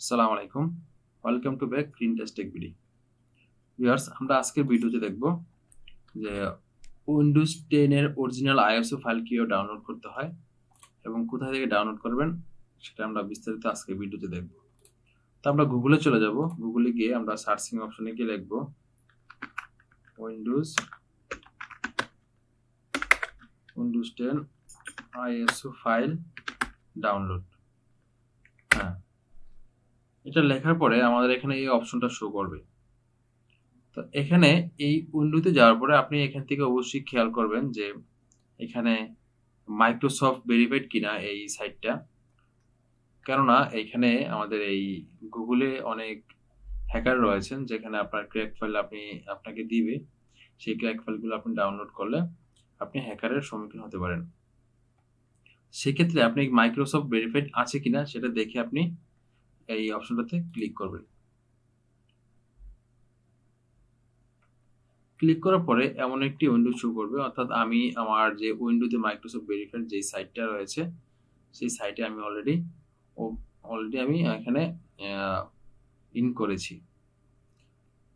আসসালামু আলাইকুম। Welcome to back green test tech BD viewers আমরা আজকের ভিডিওতে দেখব যে উইন্ডোজ টেনের অরিজিনাল আইএসও ফাইল কীভাবে ডাউনলোড করতে হয় এবং কোথা থেকে ডাউনলোড করবেন সেটা আমরা বিস্তারিত আজকের ভিডিওতে দেখব। তো আমরা গুগলে চলে যাব। গুগলে গিয়ে আমরা সার্চিং অপশনে গিয়ে লিখব windows windows ten ISO file download এটা লেখার পরে আমাদের এখানে এই অপশনটা শো করবে। তো এখানে এই উইন্ডোতে যাওয়ার পরে আপনি এখান থেকে অবশ্যই খেয়াল করবেন যে এখানে মাইক্রোসফট ভেরিফাইড কিনা এই সাইটটা কেননা এখানে আমাদের এই গুগলে অনেক হ্যাকার রয়েছেন যেখানে আপনার ক্র্যাক ফাইল আপনি আপনাকে দিবে। সেই ক্র্যাক ফাইলগুলো আপনি ডাউনলোড করলে আপনি হ্যাকারের সম্মুখীন হতে পারেন। সেক্ষেত্রে আপনি মাইক্রোসফট ভেরিফাইড আছে কিনা সেটা দেখে আপনি এই অপশনটাতে ক্লিক করবেন ক্লিক করার পরে এমন একটি উইন্ডো শো করবে, অর্থাৎ আমি আমার যে উইন্ডোতে মাইক্রোসফট ভেরিফাইড যে সাইটটা রয়েছে, সেই সাইটে আমি অলরেডি অলরেডি আমি এখানে ইন করেছি।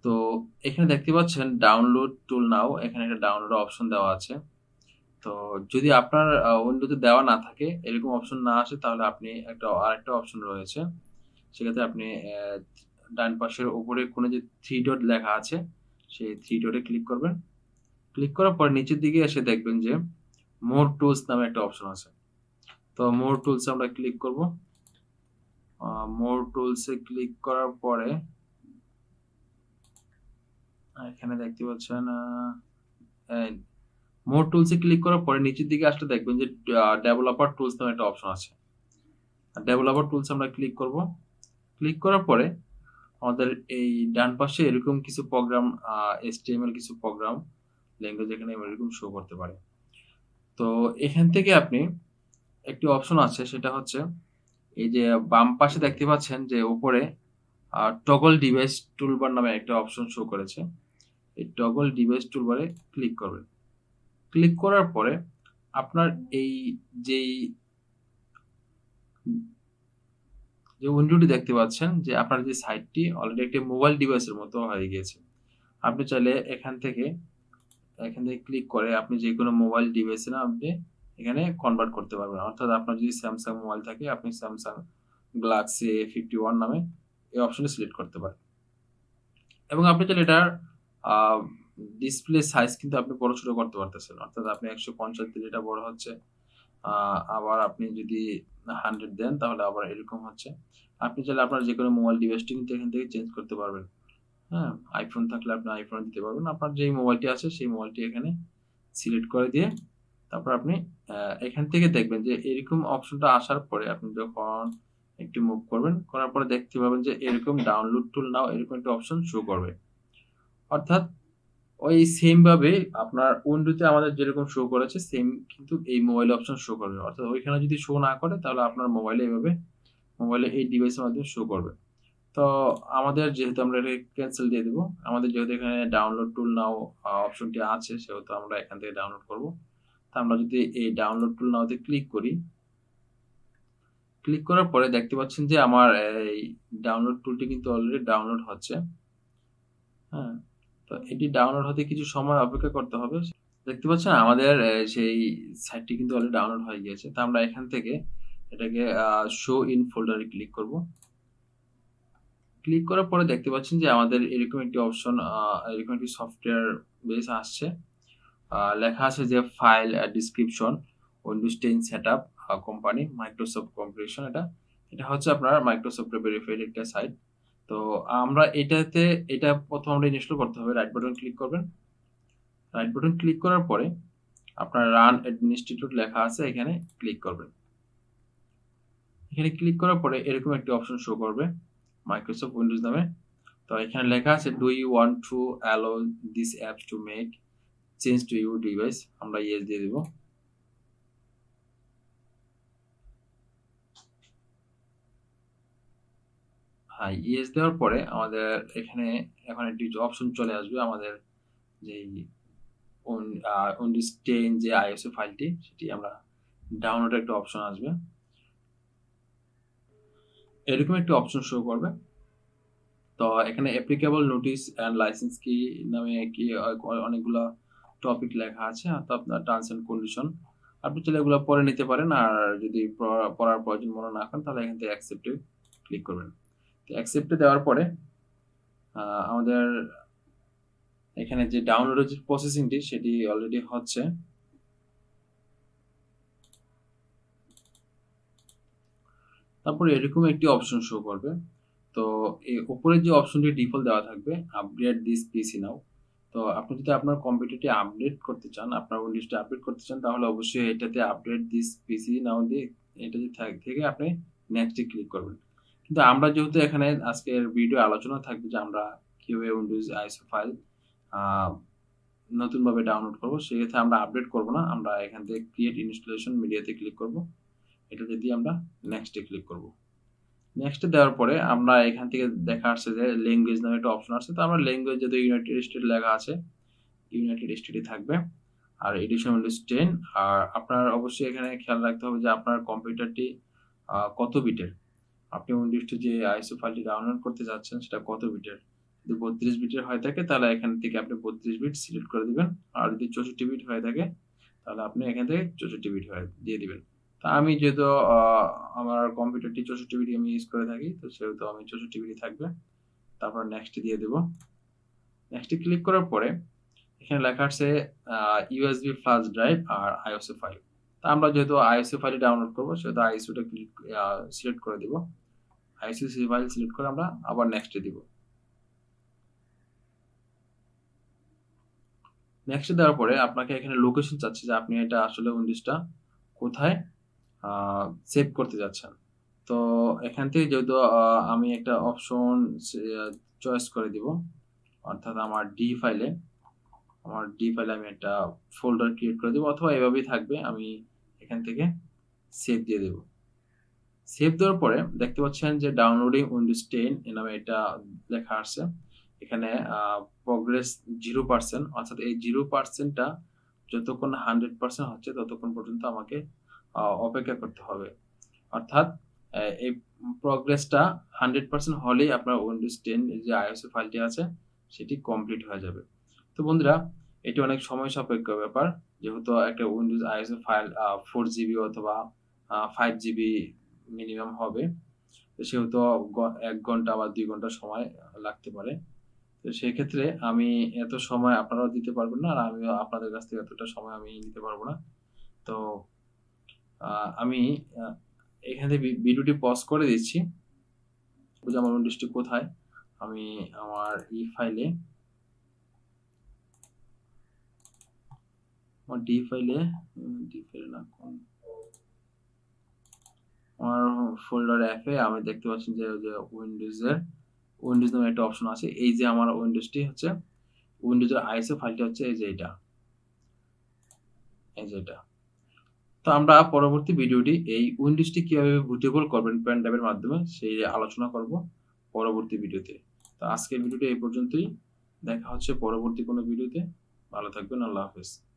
তো এখানে দেখতে পাচ্ছেন ডাউনলোড টুল নাও এখানে একটা ডাউনলোড অপশন দেওয়া আছে। তো যদি আপনার উইন্ডোতে দেওয়া না থাকে, এরকম অপশন না আসে, তাহলে আপনি একটা, আরেকটা অপশন রয়েছে। সেক্ষেত্রে আপনি ডান পাশের উপরে কোনো যে থ্রি ডট লেখা আছে, সেই থ্রি ডটে ক্লিক করবেন। ক্লিক করার পর নিচের দিকে এসে দেখবেন যে মোর টুলস নামে একটা অপশন আছে। তো মোর টুলস আমরা ক্লিক করব। মোর টুলসে ক্লিক করার পরে এখানে দেখতে পাচ্ছেন মোর টুলসে ক্লিক করার পরে নিচের দিকে আসলে দেখবেন যে ডেভেলপার টুলস নামে একটা অপশন আছে। ডেভেলপার টুলস আমরা ক্লিক করব। ক্লিক করার পরে আমাদের এই ডান পাশে এরকম কিছু প্রোগ্রাম এসটিএমএল কিছু প্রোগ্রাম ল্যাঙ্গুয়েজ এখানে এরকম শো করতে পারে। তো এখান থেকে আপনি একটি অপশন আছে, সেটা হচ্ছে এই যে বাম পাশে দেখতে পাচ্ছেন যে উপরে টগল ডিভাইস টুলবার নামে একটা অপশন শো করেছে। এই টগল ডিভাইস টুলবারে ক্লিক করবেন। ক্লিক করার পরে আপনার এই যেই যে উইন্ডোটি দেখতে পাচ্ছেন, যে আপনার যে সাইটটি অলরেডি একটি মোবাইল ডিভাইসের মতো হয়ে গিয়েছে। আপনি চাইলে এখান থেকে এখান থেকে ক্লিক করে আপনি যে কোনো মোবাইল ডিভাইসে না আপনি এখানে কনভার্ট করতে পারবেন। অর্থাৎ আপনার যদি স্যামসাং মোবাইল থাকে, আপনি Samsung Galaxy A fifty one নামে এই অপশনটি সিলেক্ট করতে পারেন। এবং আপনি চাইলে এটার ডিসপ্লে সাইজ কিন্তু আপনি বড় ছোট করতে পারতেছেন। অর্থাৎ আপনি একশো পঞ্চাশ দিলে এটা বড় হচ্ছে আবার আপনি যদি হান্ড্রেড দেন, তাহলে আবার এরকম হচ্ছে। আপনি চাইলে আপনার যে কোনো মোবাইল ডিভাইসটি কিন্তু এখান থেকে চেঞ্জ করতে পারবেন। হ্যাঁ আইফোন থাকলে আপনি আইফোন দিতে পারবেন। আপনার যেই মোবাইলটি আছে, সেই মোবাইলটি এখানে সিলেক্ট করে দিয়ে তারপর আপনি এখান থেকে দেখবেন যে এরকম অপশনটা আসার পরে আপনি যখন একটু মুভ করবেন, করার পরে দেখতে পাবেন যে এরকম ডাউনলোড টুল নাও এরকম একটা অপশন শো করবে। অর্থাৎ ওই সেম ভাবে আপনার উইন্ডোতে আমাদের যেরকম শো করেছে সেম কিন্তু এই মোবাইল অপশন শো করবে। অর্থাৎ ওইখানে যদি শো না করে, তাহলে আপনার মোবাইলে এইভাবে মোবাইলে এই ডিভাইসের মাধ্যমে শো করবে। তো আমাদের যেহেতু আমরা এটাকে ক্যান্সেল দিয়ে দেবো, আমাদের যেহেতু এখানে ডাউনলোড টুল নাও অপশনটি আছে, সেহেতু আমরা এখান থেকে ডাউনলোড করব। তা আমরা যদি এই ডাউনলোড টুল নাওতে ক্লিক করি ক্লিক করার পরে দেখতে পাচ্ছেন যে আমার এই ডাউনলোড টুলটি কিন্তু অলরেডি ডাউনলোড হচ্ছে। হ্যাঁ তো এটি ডাউনলোড হতে কিছু সময় অপেক্ষা করতে হবে। দেখতে পাচ্ছেন, আমাদের সেই সাইটটি কিন্তু অলরেডি ডাউনলোড হয়ে গিয়েছে। তা আমরা এখান থেকে এটাকে শো ইন ফোল্ডারে ক্লিক করব। ক্লিক করার পরে দেখতে পাচ্ছেন যে আমাদের এরকম একটি অপশন এরকম একটি সফটওয়্যার বেস আসছে। লেখা আছে যে file description windows ten set up company Microsoft competition এটা। এটা হচ্ছে আপনার মাইক্রোসফটের ভেরিফাইড একটা সাইট তো আমরা এটাতে, এটা প্রথম আমরা ইনস্টল করতে হবে রাইট বাটন ক্লিক করবেন। রাইট বাটন ক্লিক করার পরে আপনার রান অ্যাডমিনিস্ট্রেটর লেখা আছে, এখানে ক্লিক করবেন। এখানে ক্লিক করার পরে এরকম একটি অপশন শো করবে মাইক্রোসফট উইন্ডোজ নামে। তো এখানে লেখা আছে do you want to allow this apps to make change to your device আমরা ইয়েস দিয়ে দেবো। ইয়েস দেওয়ার পরে আমাদের এখানে, এখন একটি অপশন চলে আসবে আমাদের যেই উইন্ডোজ টেন যে আইএসও ফাইলটি সেটি আমরা ডাউনলোড একটা অপশন আসবে। এরকম একটি অপশন শো করবে। তো এখানে অ্যাপ্লিকেবল নোটিস অ্যান্ড লাইসেন্স কি নামে কি অনেকগুলো টপিক লেখা আছে। তো আপনার টার্মস অ্যান্ড কন্ডিশন আপনি চাইলে এগুলো পড়ে নিতে পারেন। আর যদি পড়া- পড়ার প্রয়োজন মনে না করেন, তাহলে এখান থেকে অ্যাকসেপ্টে ক্লিক করবেন। অ্যাকসেপ্টে দেওয়ার পরে আমাদের এখানে যে ডাউনলোডের যে প্রসেসিংটি সেটি অলরেডি হচ্ছে। তারপরে এরকম একটি অপশন শো করবে। তো এই উপরে যে অপশনটি ডিফল্ট দেওয়া থাকবে আপডেট দিস পিসি নাও তো আপনি যদি আপনার কম্পিউটারটি আপডেট করতে চান, আপনার উইন্ডোজটা আপডেট করতে চান, তাহলে অবশ্যই এটাতে আপডেট দিস পিসি নাও দিয়ে থাক- থেকে আপনি নেক্সটে ক্লিক করবেন। কিন্তু আমরা যেহেতু এখানে আজকের ভিডিও আলোচনা থাকবে যে আমরা কীভাবে উইন্ডোজ আইসো ফাইল নতুনভাবে ডাউনলোড করব, সেক্ষেত্রে আমরা আপডেট করব না। আমরা এখান থেকে ক্রিয়েট ইনস্টলেশন মিডিয়াতে ক্লিক করব। এটাতে দিয়ে আমরা নেক্সটে ক্লিক করব। নেক্সটে দেওয়ার পরে আমরা এখান থেকে দেখা আসছে যে ল্যাঙ্গুয়েজ নামে একটা অপশন আছে তো আমরা ল্যাঙ্গুয়েজ যেহেতু ইউনাইটেড স্টেট লেখা আছে ইউনাইটেড স্টেটই থাকবে। আর এডিশন উইন্ডোজ টেন আর আপনার অবশ্যই এখানে খেয়াল রাখতে হবে যে আপনার কম্পিউটারটি কত বিটের আপনি উইন্ডোজটি যে আইসো ফাইলটি ডাউনলোড করতে যাচ্ছেন, সেটা কত বিটের যদি বত্রিশ বিটের হয়ে থাকে, তাহলে এখান থেকে আপনি বত্রিশ বিট সিলেক্ট করে দিবেন। আর যদি চৌষট্টি বিট হয়ে থাকে, তাহলে আপনি এখান থেকে চৌষট্টি বিট হয়ে দিয়ে দিবেন। তা আমি যেহেতু আমার কম্পিউটারটি চৌষট্টি বিট আমি ইউজ করে থাকি, তো সেহেতু আমি চৌষট্টি বিটই থাকবে। তারপর নেক্সট দিয়ে দেব। নেক্সটে ক্লিক করার পরে, এখানে লেখা আছে ইউএসবি ফ্লাশ ড্রাইভ আর আইওসি ফাইল তা আমরা যেহেতু আইওসি ফাইল ডাউনলোড করব, সেহেতু আইওসিটা ক্লিক সিলেক্ট করে দিব। আইওসি ফাইল সিলেক্ট করে আমরা আবার নেক্সটে দিব। নেক্সট দেওয়ার পরে আপনাকে এখানে লোকেশন চাচ্ছে যে আপনি এটা আসলে উইন্ডোজটা কোথায় সেভ করতে যাচ্ছেন। তো এখান থেকে যেহেতু আমি একটা অপশন চয়েস করে দিব, অর্থাৎ আমার ডি ফাইলে আমার ডি ফাইলে আমি একটা ফোল্ডার ক্রিয়েট করে দেবো, অথবা এভাবেই থাকবে, আমি এখান থেকে সেভ দিয়ে দেব। সেভ দেওয়ার পরে দেখতে পাচ্ছেন যে ডাউনলোডিং উইন্ডোজ টেন এ নামে এটা লেখা আসছে এখানে প্রগ্রেস জিরো পার্সেন্ট অর্থাৎ এই জিরো পার্সেন্টটা যতক্ষণ হান্ড্রেড পার্সেন্ট হচ্ছে ততক্ষণ পর্যন্ত আমাকে অপেক্ষা করতে হবে। অর্থাৎ এই প্রগ্রেসটা হান্ড্রেড পার্সেন্ট হলেই আপনার উইন্ডোজ টেন যে আইওসি ফাইলটি আছে, সেটি কমপ্লিট হয়ে যাবে। তো বন্ধুরা, এটি অনেক সময় সাপেক্ষ ব্যাপার। যেহেতু একটা windows ISO file four GB অথবা ফাইভ জিবি মিনিমাম হবে। সেহেতু এক ঘণ্টা বা দুই ঘণ্টা সময় লাগতে পারে। তো সেক্ষেত্রে আমি এত সময় আপনারাও দিতে পারবেন না, আর আমিও আপনাদের কাছ থেকে এতটা সময় আমি নিতে পারব না। তো আমি এখান থেকে ভিডিওটি পজ করে দিচ্ছি। আমার উইন্ডোজটি কোথায়? আমি আমার ই ফাইলে, আমার ডি ফাইলে ডি ফাইলে না, কোন ফোল্ডার অ্যাপে আমি দেখতে পাচ্ছি যে যে উইন্ডোজের উইন্ডোজ নামে একটা অপশন আছে। এই যে আমার উইন্ডোজটি হচ্ছে উইন্ডোজের আইএসও ফাইলটি হচ্ছে এই যে এটা। এই যে এটা। তো আমরা পরবর্তী ভিডিওটি এই উইন্ডোজটি কীভাবে বুটেবল করবেন পেন ড্রাইভের মাধ্যমে, সেই আলোচনা করব পরবর্তী ভিডিওতে। তো আজকের ভিডিওটি এই পর্যন্তই। দেখা হচ্ছে পরবর্তী কোনো ভিডিওতে। ভালো থাকবেন, আল্লাহ হাফেজ।